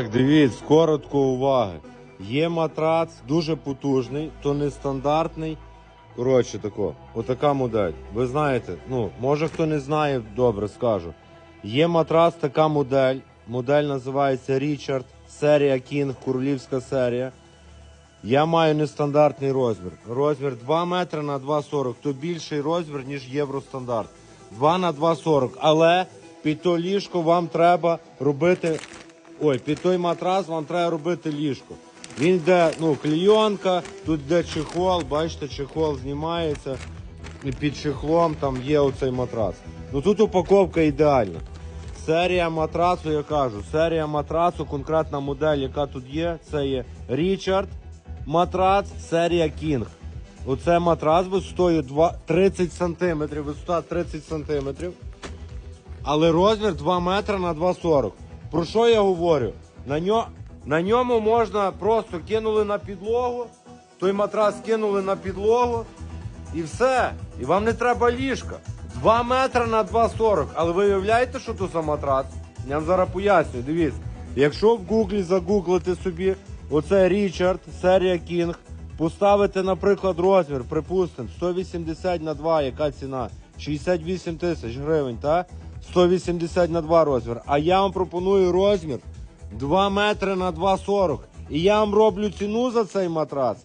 Так, дивіться, коротко уваги. Є матрац дуже потужний, то нестандартний. Коротше, тако, отака модель. Ви знаєте, ну, може хто не знає, добре скажу. Є матрац, така модель. Модель називається Річард, серія King, королівська серія. Я маю нестандартний розмір. Розмір 2 метри на 2,40. То більший розмір, ніж євростандарт. 2 на 2,40. Але під то ліжко вам треба робити. Ой, під той матрас вам треба робити ліжко. Він йде, ну, клійонка, тут йде чехол, бачите, чехол знімається. І під чехлом там є оцей матрас. Ну тут упаковка ідеальна. Серія матрасу, я кажу, серія матрасу, конкретна модель, яка тут є, це є Річард матрац, серія King. Оце матрас висотою 2 30 см, висота 30 см. Але розмір 2 метри на 2,40. Про що я говорю? На, ньо, на ньому можна просто кинули на підлогу, той матрас кинули на підлогу і все. І вам не треба ліжка. 2 метри на 2,40. Але ви уявляєте, що то за матрац? Я вам зараз поясню. Дивіться. Якщо в гуглі загуглити собі оце Річард, серія King, поставити, наприклад, розмір, припустимо, 180 на 2, яка ціна? 68 тисяч гривень, так? 180 на 2 розмір. А я вам пропоную розмір 2 метри на 2,40. І я вам роблю ціну за цей матрац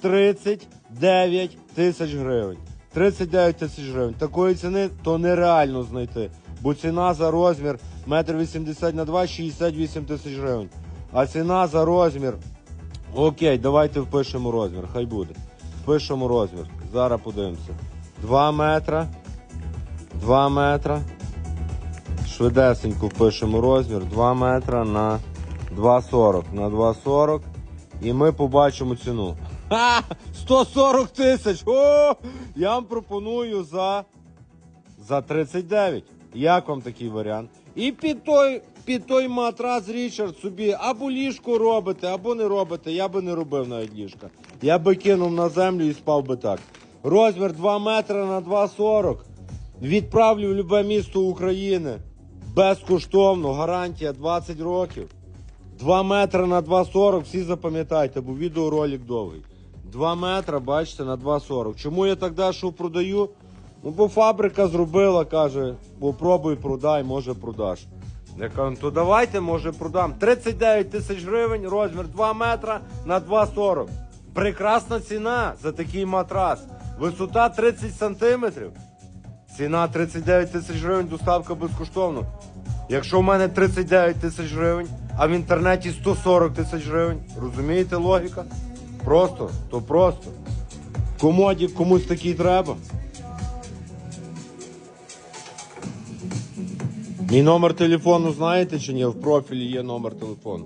39 тисяч гривень. 39 тисяч гривень. Такої ціни то нереально знайти. Бо ціна за розмір 1,80 м на 2 68 тисяч гривень. А ціна за розмір. Окей, давайте впишемо розмір. Хай буде. Впишемо розмір. Зараз подивимося. 2 метра. 2 метра. Швидесенько впишемо розмір 2 метра на 2,40. На 2,40. І ми побачимо ціну. Ха! 140 тисяч! О! Я вам пропоную за, за 39. Як вам такий варіант? І під той, під той матрас Річард собі або ліжко робите, або не робите. Я би не робив навіть ліжка. Я би кинув на землю і спав би так. Розмір 2 метри на 2,40. Відправлю в любе місто України. Безкоштовно, гарантія 20 років. 2 метри на 2,40, всі запам'ятайте, бо відеоролик довгий. 2 метри, бачите, на 2,40. Чому я так дешево продаю? Ну, бо фабрика зробила, каже, попробуй продай, може продаш. Я кажу, «Ну, то давайте, може продам. 39 тисяч гривень, розмір 2 метра на 2,40. Прекрасна ціна за такий матрас. Висота 30 сантиметрів. Ціна 39 тисяч гривень, доставка безкоштовно. Якщо в мене 39 тисяч гривень, а в інтернеті 140 тисяч гривень, розумієте логіка? Просто, то просто. Комоді комусь такий треба. Мій номер телефону знаєте чи ні? В профілі є номер телефону.